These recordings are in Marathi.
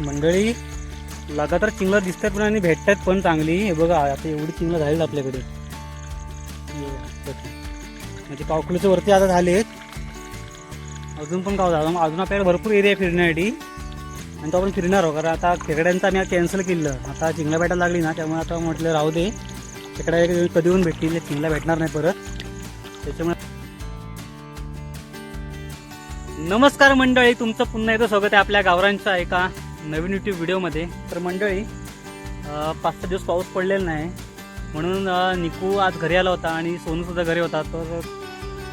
मंडळी लगातार चिंगला दिसतात पण आणि भेटतात पण चांगली. हे बघा आता एवढी चिंगला झालीच आपल्याकडे. म्हणजे पावकुलीच्या वरती आता झालेत. अजून पण गाव झालं. अजून आपल्याला भरपूर एरिया आहे. फिरण्यासाठी आणि तो आपण फिरणार आहोत. कारण आता खेकड्यांचं आम्ही कॅन्सल केलं. आता चिंगला भेटायला लागली ना त्यामुळे आता म्हटलं राहू दे. खेकड्या कधी येऊन भेटतील? चिंगला भेटणार नाही परत. त्याच्यामुळे नमस्कार मंडळी तुमचं पुन्हा एकदा स्वागत आहे आपल्या गावरांच्या एका नवीन युट्यूब व्हिडिओमध्ये. तर मंडळी पाच सहा दिवस पाऊस पडलेला नाही. म्हणून निकू आज घरी आला होता आणि सोनूसुद्धा घरी होता. तर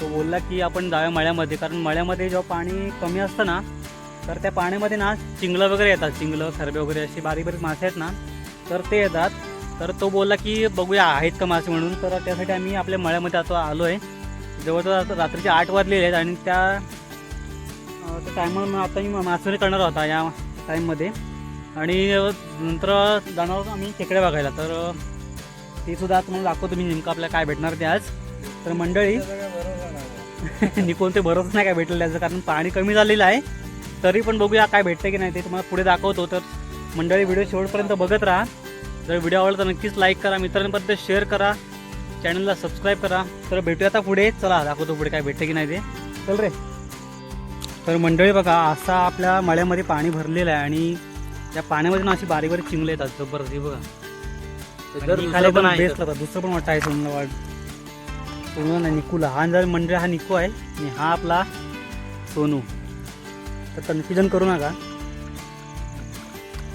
तो बोलला की आपण जाऊया मळ्यामध्ये. कारण मळ्यामध्ये जेव्हा पाणी कमी असतं ना तर त्या पाण्यामध्ये ना चिंगलं वगैरे येतात. चिंगलं खरबे वगैरे असे बारीक बारीक मासे आहेत ना तर ते येतात. तर तो बोलला की बघूया आहेत का मासे म्हणून. तर त्यासाठी आम्ही आपल्या मळ्यामध्ये आता आलो आहे जवळजवळ आता रात्रीचे आठ वाजलेले आहेत आणि त्या अं, त्या टायमावर आता मी मासेमारी करणार होता. या टाईममध्ये आणि नंतर जाणार होतो आम्ही खेकडे बघायला. तर ते सुद्धा तुम्हाला दाखवतो मी नेमकं आपल्याला काय भेटणार ते आज. तर मंडळी निकोन कोणते भरोसा नाही काय भेटलेलं याचं कारण पाणी कमी झालेलं आहे. तरी पण बघूया काय भेटतं की नाही ते तुम्हाला पुढे दाखवतो. तर मंडळी व्हिडिओ शेवटपर्यंत बघत राहा. जर व्हिडिओ आवडला तर नक्कीच लाईक करा मित्रांपर्यंत शेअर करा. चॅनलला सबस्क्राईब करा. तर भेटूया आता पुढे. चला दाखवतो पुढे काय भेटतं की नाही ते. चल रे. तर मंडळी बघा असा आपल्या मळ्यामध्ये पाणी भरलेलं आहे आणि त्या पाण्यामध्ये ना अशी बारीक बारीक चिंगले येतात जबरदस्त हे बघा. पण बेस्ट लागतात. दुसरं पण वाटतं आहे वाट. सोनू नाही निकू लहान जर मंडळ हा निकू आहे आणि हा आपला सोनू. तर कन्फ्युजन करू नका.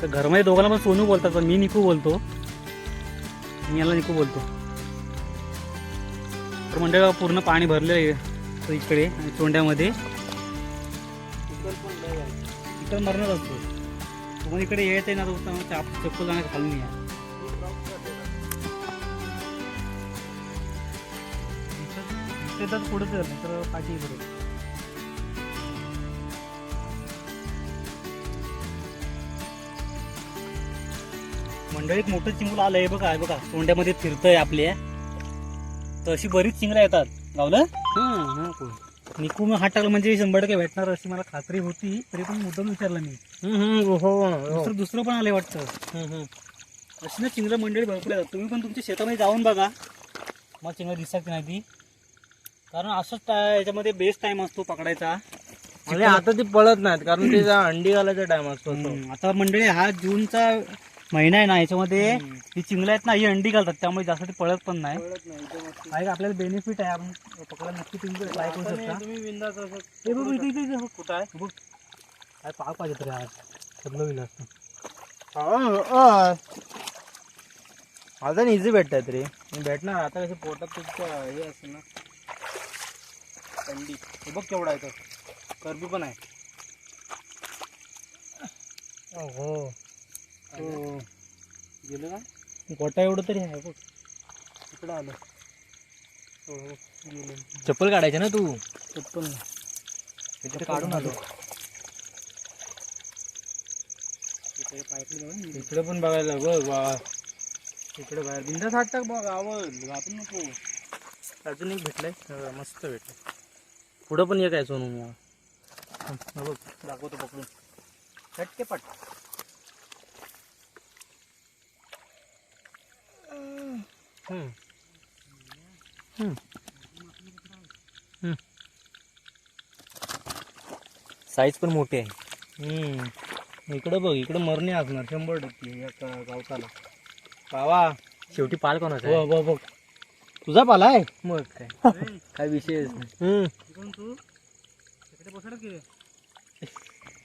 तर घरमध्ये दोघांना पण सोनू बोलतात पण मी निकू बोलतो. मी याला निकू बोलतो. तर मंडळ पूर्ण पाणी भरलेलं आहे इकडे आणि चोंड्यामध्ये इकडे मरणार असतो तुम्हाला इकडे येत आहे ना तो चाप चप्पल जाण्यात खाली आहे. तर पुढे झालं तर पाठी इकडे मंडळी एक मोठं चिंगूल आलंय बघा बघा तोंड्यामध्ये फिरतंय आपल्या तर अशी बरीच चिंगला येतात. गावलं? निकू हात टाकलं म्हणजे शंभर टक्के भेटणार अशी मला खात्री होती तरी पण मुद्दाम विचारलं मी. दुसरं दुसरं पण आलंय वाटतं. अशी ना चिंगरं मंडळी भरपूर येतात तुम्ही पण तुमच्या शेतामध्ये जाऊन बघा. मग चिंगरं दिसतात की नाही ती? कारण असंच याच्यामध्ये बेस्ट टाइम असतो पकडायचा. म्हणजे आता ती पळत नाहीत कारण तिचा अंडी घालायचा टाइम असतो आता मंडळी हा जूनचा महिना आहे ना याच्यामध्ये ही चिंगल्या आहेत ना ही अंडी घालतात त्यामुळे जास्त ते पळत पण नाही. आहे आपल्याला बेनिफिट आहे आपण पकडायला नक्की तुम्ही ट्राय करू शकता. हे बघ इथे इथे कुठं आहे? बघ. काय पाहिजे तरी आज. सगळं विलास आता इझी भेटतात रे भेटणार आता कसं पोटात तुमचं हे असतं ना अंडी. हे बघ केवढा आहे तर. करबी पण आहे. हो हो. गेलं का? गोटा एवढं तरी आहे बघ. इकडं आलं. हो हो गेलं. चप्पल काढायचे ना तू? चप्पल इथे काढून आलो. इकडे पण बघायला बघ वा. इकडे बाहेर. बिंदास हात टाक बघ आवड आपण नको. अजून एक भेटलंय. मस्त भेटलंय. पुढं पण एक आहे सोनू. बघ. दाखवतो पकडून. झटके पट हम्म. हम्म. हम्म. साईज पण मोठी आहे. हम्म. इकडं बघ इकडं मरणे असणार शंभर टक्के या का- गावताला. बावा शेवटी पाल कोणाचा आहे? बघ बघ. तुझा पाला आहे? मग काय? काय विषय की.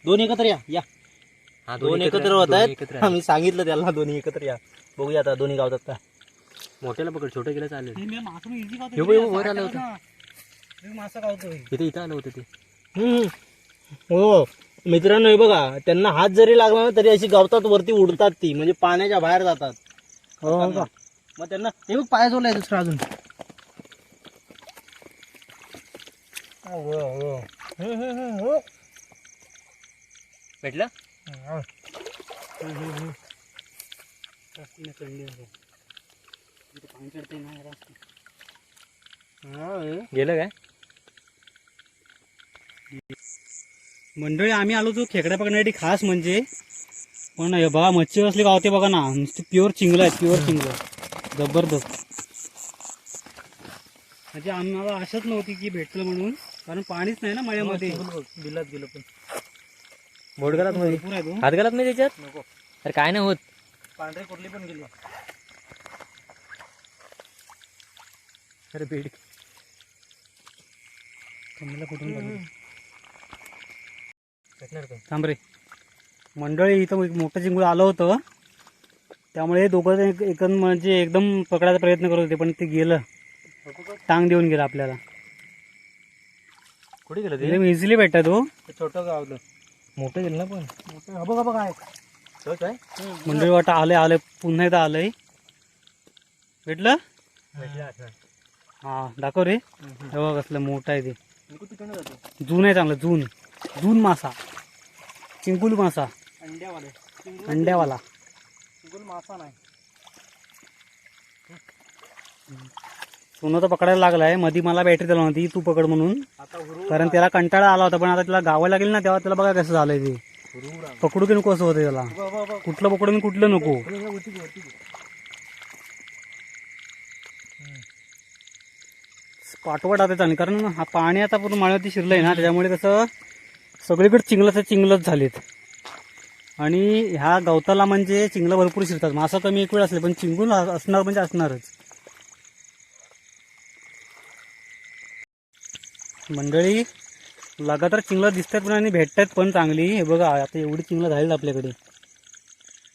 दोन एकत्र या या. दोन एकत्र होत आहेत. आम्ही सांगितलं त्याला दोन्ही एकत्र या. बघूया आता दोन्ही गावतात का. मोठ्याला पकड छोटं गेलं चालेल. हे बघ, हे बघ, वर आलं होतं. मासा इथे इथं आलं होतं ते. हो. मित्रांनो हे बघा त्यांना हात जरी लागला ना तरी अशी गावतात वरती उडतात ती. म्हणजे पाण्याच्या बाहेर जातात. हो का? मग त्यांना हे बघ पाया जोडलाय दुसरा अजून. भेटलं कसली थंडी आहे. इथे पाणी चढते ना जरा. गेलं काय? मंडळी आम्ही आलो तो खेकडा पकडण्यासाठी खास म्हणजे. पण हे बघा मच्छी असली गावते बघा ना. नुसती प्युअर चिंगलं आहे प्युअर चिंगलं. जबरदस्त. म्हणजे आम्हाला आशाच नव्हती की भेटलं म्हणून. कारण पाणीच नाही ना मळ्यामध्ये. बिलात गेलो पण. तो हात घालत नाही त्याच्यात? नको. अरे काय नाही होत. पांढरे कुठली पण गेली. अरे बेड. कमीला कुठून थांब रे. मंडळी इथं एक मोठं चिंगूळ आलं होतं. त्यामुळे दोघं एक एकदम म्हणजे एकदम पकडायचा प्रयत्न करत होते पण ते गेलं. टांग देऊन गेलं आपल्याला. कुठे गेलं एकदम इझिली भेटतात हो छोटं गावलं मोठं गेलं ना पण. मोठं बघा बघा आहे. मंडळी वाटा आले आले पुन्हा एकदा आलंय. भेटलं? हा दाखव रे. हे बघ कसलं मोठं आहे ते. जून आहे चांगलं जून. जून मासा. चिंकुल मासा. अंड्यावाले. अंड्यावाला. मासा नाही. सोनं तर पकडायला लागलाय. मधी मला बॅटरी दिला होती तू पकड म्हणून. कारण त्याला कंटाळा आला होता पण आता त्याला गावाला लागेल ना तेव्हा त्याला बघा कसं झालंय ते. पकडू की नको असं होतं त्याला. कुठलं पकडू आणि कुठलं नको वरती घे, वरती घे. पाठवट आता आणि कारण हा पाणी आता पूर्ण माळ्यावरती शिरलं आहे ना त्याच्यामुळे कसं सगळीकडे चिंगलंच चिंगलच झालेत. आणि ह्या गवताला म्हणजे चिंगलं भरपूर शिरतात. मासा कमी एक वेळ असले पण चिंगून असणार म्हणजे असणारच. मंडळी लगातार चिंगलं दिसतात पण आणि भेटतात पण चांगली. हे बघा आता एवढी चिंगलं झालीत आपल्याकडे.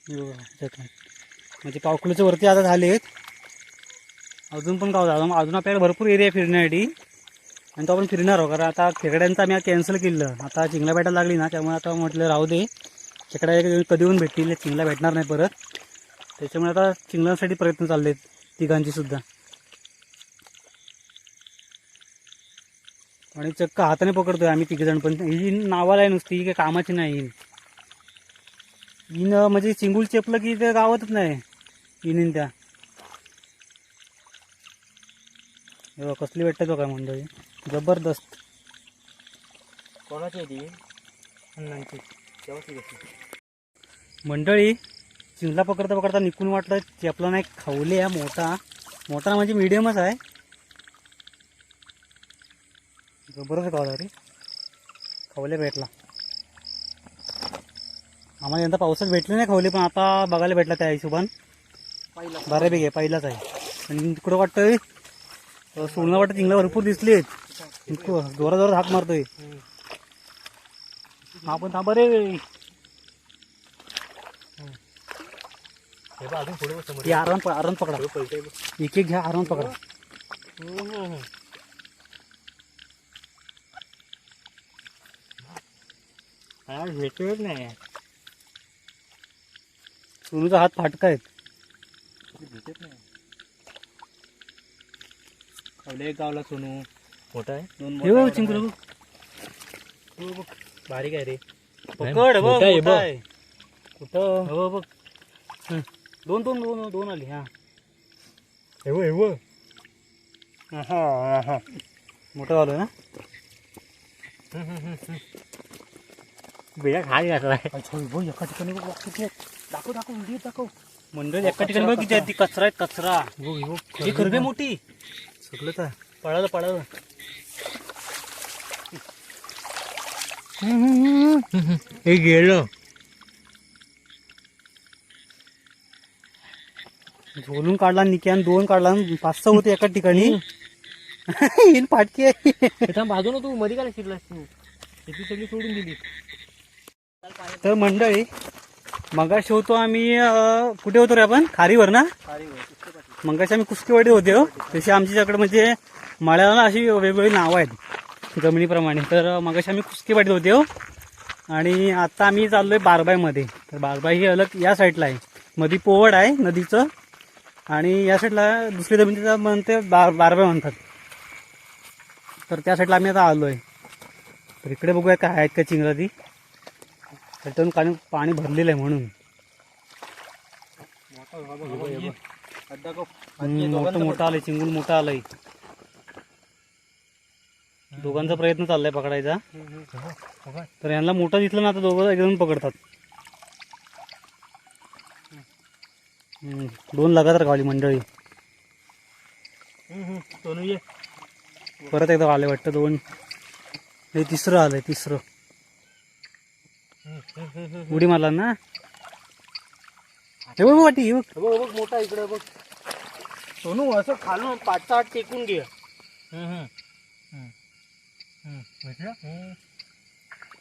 बघा म्हणजे पावकुलीच्या वरती आता झालेत. अजून पण गाव झालं. अजून आपल्याला भरपूर एरिया फिरण्यासाठी. आणि तो आपण फिरणार आहोत. कारण आता खेकड्यांचं आम्ही कॅन्सल केलं. आता चिंगला भेटायला लागली ना त्यामुळे आता म्हटलं राहू दे. खेकड्या कधी येऊन भेटतील? चिंगला भेटणार नाही परत. त्याच्यामुळे आता चिंगलांसाठी प्रयत्न चालले तिघांची सुद्धा. आणि चक्क हाताने पकडतोय आम्ही तिघेजण पण. ही नावाला आहे नुसती ही काही कामाची नाही. इन म्हणजे चिंगूल चेपलं की ते गावातच नाही. इनिन त्या. हे कसली भेटतात बघा मंडळी. जबरदस्त. कोणाची आहे ती? अण्णांची. केव्हाची घेतली मंडळी चिंगला पकडता पकडता निघून वाटलं चेपला नाही खवले हा मोठा. मोठा म्हणजे मिडियमच आहे. जबरदस्त गावला रे खवले भेटला. आम्हाला यंदा पावसात भेटले नाही खवले पण आता बघायला भेटला त्या हिशोबान. पहिला. बऱ्यापैकी आहे पहिलाच आहे. आणि तिकडं वाटतंय? सोनं वाटतं चिंगला भरपूर दिसलेत. जोरा जोरात हाक मारतोय. हा पण थांबा रे. आराम आराम पकडा. एक एक घ्या आराम पकडा. हा भेटत नाही. सोनूचा हात फाटका आहेत. भेटत नाही. एक गावला सोनू. मोठा आहे? दोन हे बघ चिंकुल बघ. बारीक आहे रे? पकड बघ मोठा आहे, मोठा बघ. आहे. कुठं? हो बघ हं. दोन दोन दोन दोन आली हा. हेव हेव मोठं आलं ना? बिया खाली घातलाय. एका ठिकाणी बघ किती. दाखव दाखव व्हिडिओ दाखव. मंडळी एका ठिकाणी बघ किती आहेत ती कचरा आहेत कचरा. ही खरबे. मोठी. सगळंच आहे पळालं पळालं हे गेलं. झोलून काढला निक्यान दोन काढला पाच सहा होते एका ठिकाणी. हिन फाटकी. आहे थांब बाजू ना तू मध्ये काय शिरलास तू? त्याची सगळी सोडून दिली. तर मंडळी मगाशी होतो आम्ही कुठे होतो रे आपण? खारीवर ना? मगाशी आम्ही कुसकेवाडी होते हो. तशी आमच्याकडे म्हणजे मळ्याला ना अशी वेगवेगळी नावं आहेत जमिनीप्रमाणे. तर मगाशी आम्ही कुसकेवाडीत होते हो. आणि आता आम्ही चाललोय बारबाईमध्ये. तर बारबाई ही अलग या साईडला आहे. मधी पोवड आहे नदीचं. आणि या साईडला दुसरी जमीन तिथं म्हणते बार बारबाई म्हणतात. तर त्या साईडला आम्ही आता आलोय. तर इकडे बघूया काय आहेत का चिंगरा ती. त्याच्यातून पाणी पाणी भरलेलं आहे म्हणून. मोठं मोठं आलंय चिंगूल मोठं आलंय. दोघांचा प्रयत्न चाललाय पकडायचा. तर यांना मोठं दिसलं ना तर दोघं एकदम पकडतात. दोन लगातार गावली मंडळी. परत एकदा आले वाटतं दोन. हे तिसरं आलंय तिसरं. उडी मारला ना? हे बघ वाटी बघ. बघ बघ मोठा इकडे बघ. सोनू असं खालून पाचचा आठ टेकून घे.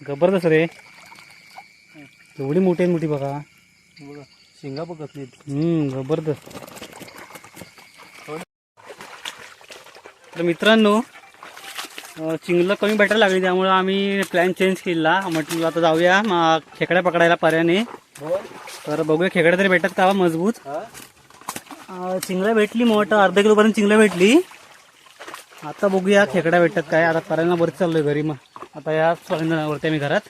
जबरदस्त रे. एवढी मोठी मोठी बघा. बघा शिंगा बघत नाही हम्म जबरदस्त. तर मित्रांनो चिंगलं कमी भेटायला लागली त्यामुळे आम्ही प्लॅन चेंज केला. म्हटलं आता जाऊया मग खेकड्या पकडायला पर्याने तर बघूया खेकड्या तरी भेटतात का मजबूत? चिंगळ्या भेटली मोठं अर्धा किलोपर्यंत चिंगळ्या भेटली. आता बघूया खेकड्या भेटतात काय. आता पर्यायला बरंच चाललोय घरी मग. आता या वरती आम्ही घरात.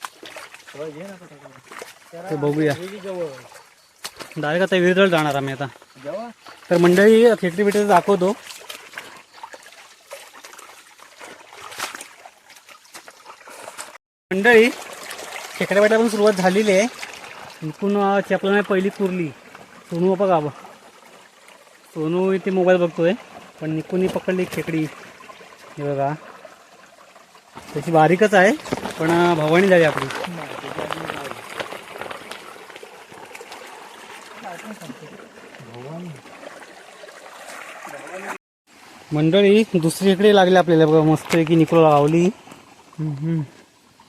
ते बघूया. डायरेक्ट आता विरजळ जाणार आम्ही आता. तर मंडळी खेकडी भेटत दाखवतो. मंडळी खेकड्या भेटायला पण सुरुवात झालेली आहे. इकून चपला पहिली कुरली. सोनू बघा बा सोनू इथे मोबाईल बघतोय पण निकून पकडली खेकडी. हे बघा. तशी बारीकच आहे पण भवानी झाली आपली. मंडळी दुसरीकडे लागली आपल्याला बघा मस्त की निकोला लावली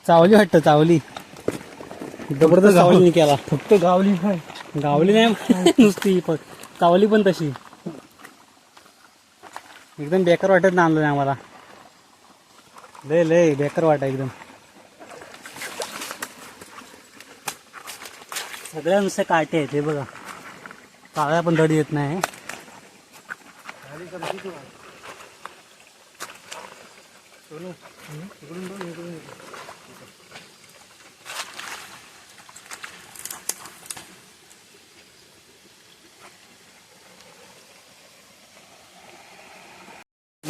चावली वाटतं चावली. जबरदस्त चावली निकेला फक्त गावली गावली नाही नुसती पण चावली पण तशी. एकदम बेकार वाटत ना आणलं नाही आम्हाला. लय लय बेकार वाटा एकदम. सगळ्या नुसते काटे आहेत हे बघा. काळ्या पण दडी येत नाही.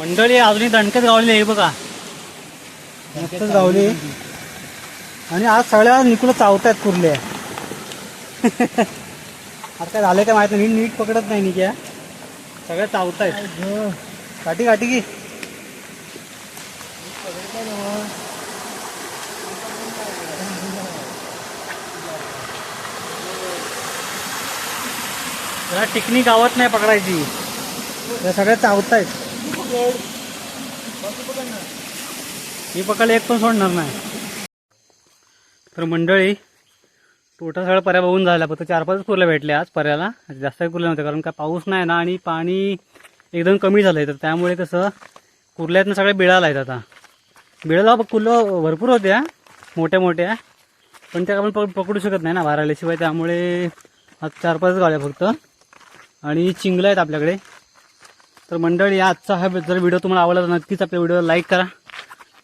मंडळी अजूनही दणकत गावली आहे बघा. मस्तच गावली. आणि आज सगळ्या निकुला चावतायत कुर्ले. आता काय झालं काय माहीत नाही. नीट नीट पकडत नाही निक्या. सगळ्या चावतायत. काठी काठी की. त्याला टिकणी गावात नाही पकडायची. त्या सगळ्या चावतायत. ही पकडले एक पण सोडणार नाही. तर मंडळी टोटा सगळं पर्या बघून झाल्या फक्त चार पाच कुर्ल्या भेटल्या आज पर्याला. जास्त काही कुर्ल्या नव्हत्या कारण का पाऊस नाही ना आणि पाणी एकदम कमी झालं आहे तर त्यामुळे कसं कुर्ल्यातनं सगळ्या बिळाला आहेत आता. बिळाला कुर्लं भरपूर होत्या मोठ्या मोठ्या पण त्या आपण पक पकडू शकत नाही ना बाहेर आल्याशिवाय त्यामुळे आज चार पाच गाड्या फक्त. आणि चिंगलं आहेत आपल्याकडे. तर मंडळी आजचा हा जर व्हिडिओ तुम्हाला आवडला तर नक्कीच आपल्या व्हिडिओला लाईक करा.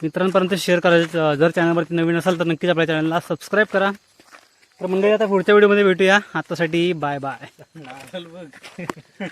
मित्रांपर्यंत शेअर करा. जर चॅनलवरती नवीन असाल तर नक्कीच आपल्या चॅनलला सबस्क्राईब करा. तर मंडळी आता पुढच्या व्हिडिओमध्ये भेटूया. आतासाठी बाय बाय